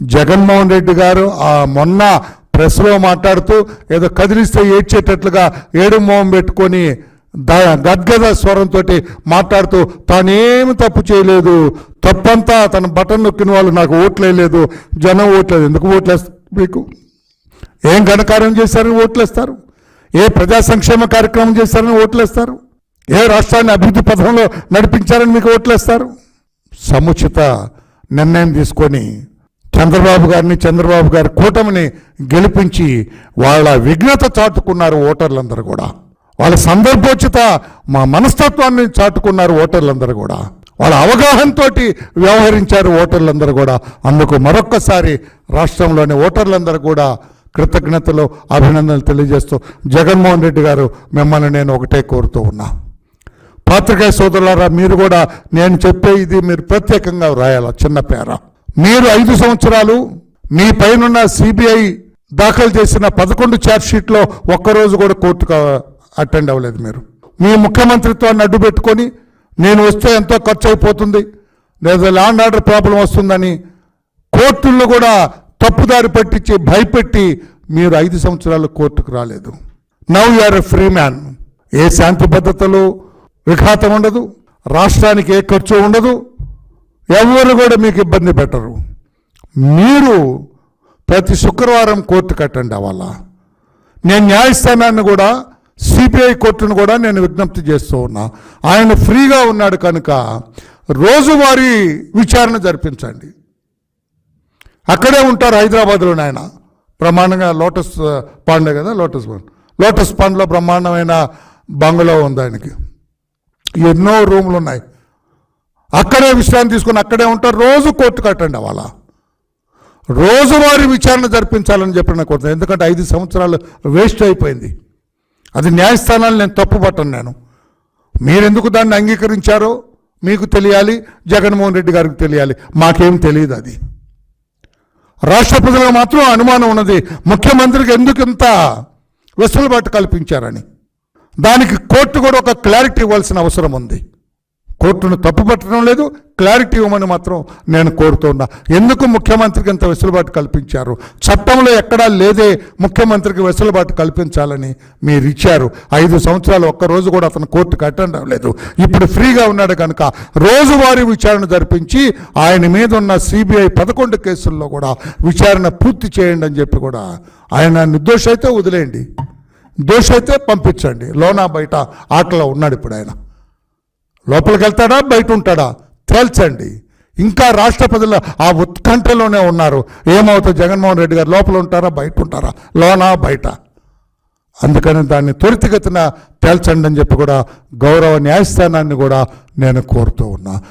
జగన్మోహన్ రెడ్డి గారు ఆ మొన్న ప్రెస్లో మాట్లాడుతూ ఏదో కదిలిస్తే ఏడ్చేటట్లుగా ఏడు మొహం పెట్టుకొని ద గద్గద స్వరంతో మాట్లాడుతూ తానేమి తప్పు చేయలేదు. తప్పంతా తన బటన్ నొక్కిన వాళ్ళు నాకు ఓట్లేదు జనం ఓట్లేదు. ఎందుకు ఓట్లేస్తారు మీకు ఏం ఘనకార్యం చేశారని ఓట్లేస్తారు ఏ ప్రజా సంక్షేమ కార్యక్రమం చేశారని ఓట్లేస్తారు ఏ రాష్ట్రాన్ని అభివృద్ధి పథంలో నడిపించారని మీకు ఓట్లేస్తారు సముచిత నిర్ణయం తీసుకొని చంద్రబాబు గారిని చంద్రబాబు గారి కూటమిని గెలిపించి వాళ్ళ విఘ్నత చాటుకున్నారు ఓటర్లందరూ కూడా. వాళ్ళ సందర్భోచిత మా మనస్తత్వాన్ని చాటుకున్నారు ఓటర్లందరూ కూడా. వాళ్ళ అవగాహనతో వ్యవహరించారు ఓటర్లందరూ కూడా. అందుకు మరొక్కసారి రాష్ట్రంలోని ఓటర్లందరూ కూడా కృతజ్ఞతలు అభినందనలు తెలియజేస్తూ జగన్మోహన్ రెడ్డి గారు మిమ్మల్ని నేను ఒకటే కోరుతూ ఉన్నా. పాత్రికేయ సోదరులారా మీరు కూడా నేను చెప్పే ఇది మీరు ప్రత్యేకంగా వ్రాయాలా చిన్న పేర? మీరు ఐదు సంవత్సరాలు మీ పైనున్న సిబిఐ దాఖలు చేసిన పదకొండు ఛార్జ్షీట్లో ఒక్కరోజు కూడా కోర్టుకు అటెండ్ అవ్వలేదు మీరు. మీ ముఖ్యమంత్రిత్వాన్ని అడ్డు పెట్టుకొని నేను వస్తే ఎంతో ఖర్చు అయిపోతుంది. లేదా ల్యాండ్ ఆర్డర్ ప్రాబ్లం వస్తుందని కోర్టుల్లో కూడా తప్పుదారి పట్టించి భయపెట్టి మీరు ఐదు సంవత్సరాలు కోర్టుకు రాలేదు. Now you are a free man ఏ శాంతి భద్రతలు విఘాతం ఉండదు. రాష్ట్రానికి ఏ ఖర్చు ఉండదు. ఎవరు కూడా మీకు ఇబ్బంది పెట్టరు. మీరు ప్రతి శుక్రవారం కోర్టు కట్టండి అవ్వాలా. నేను న్యాయస్థానాన్ని కూడా సిపిఐ కోర్టును కూడా నేను విజ్ఞప్తి చేస్తూ ఉన్నా. ఆయన ఫ్రీగా ఉన్నాడు కనుక రోజువారీ విచారణ జరిపించండి. అక్కడే ఉంటారు హైదరాబాద్లో ఆయన. బ్రహ్మాండంగా లోటస్ పాండే కదా లోటస్ పాండ్. లోటస్ పాండ్లో బ్రహ్మాండమైన బంగ్లా ఉంది ఆయనకి. ఎన్నో రూములు ఉన్నాయి. అక్కడే విశ్రాంతి తీసుకొని అక్కడే ఉంటారు. రోజు కోర్టు కట్టండి వాళ్ళ రోజువారీ విచారణ జరిపించాలని చెప్పి నాకు ఎందుకంటే ఐదు సంవత్సరాలు వేస్ట్ అయిపోయింది. అది న్యాయస్థానాలు నేను తప్పు పట్టను నేను. మీరెందుకు దాన్ని అంగీకరించారో మీకు తెలియాలి జగన్మోహన్ రెడ్డి గారికి తెలియాలి. మాకేం తెలియదు అది. రాష్ట్ర ప్రజలకు మాత్రం అనుమానం ఉన్నది. ముఖ్యమంత్రికి ఎందుకు ఇంత వెసులుబాటు కల్పించారని. దానికి కోర్టు కూడా ఒక క్లారిటీ ఇవ్వాల్సిన అవసరం ఉంది. కోర్టును తప్పుపట్టడం లేదు క్లారిటీ ఇవ్వమని మాత్రం నేను కోరుతున్నా. ఎందుకు ముఖ్యమంత్రికి ఇంత వెసులుబాటు కల్పించారు? చట్టంలో ఎక్కడా లేదే ముఖ్యమంత్రికి వెసులుబాటు కల్పించాలని మీరు ఇచ్చారు ఐదు సంవత్సరాలు ఒక్క రోజు కూడా అతను కోర్టుకు అటెండ్ అవ్వలేదు ఇప్పుడు ఫ్రీగా ఉన్నాడు కనుక రోజువారీ విచారణ జరిపించి ఆయన మీద ఉన్న సిబిఐ పదకొండు కేసుల్లో కూడా విచారణ పూర్తి చేయండి అని చెప్పి కూడా ఆయన నిర్దోష అయితే వదిలేయండి. దోష అయితే పంపించండి. లోనా బయట ఆటలో ఉన్నాడు ఇప్పుడు ఆయన. లోపలికి వెళ్తాడా బయట ఉంటాడా తేల్చండి. ఇంకా రాష్ట్ర ప్రజలు ఆ ఉత్కంఠలోనే ఉన్నారు. ఏమవుతుంది జగన్మోహన్ రెడ్డి గారు లోపల ఉంటారా బయట ఉంటారా లోనా? బయట. అందుకని దాన్ని త్వరితగతిన తేల్చండి అని చెప్పి కూడా గౌరవ న్యాయస్థానాన్ని కూడా నేను కోరుతూ ఉన్నా.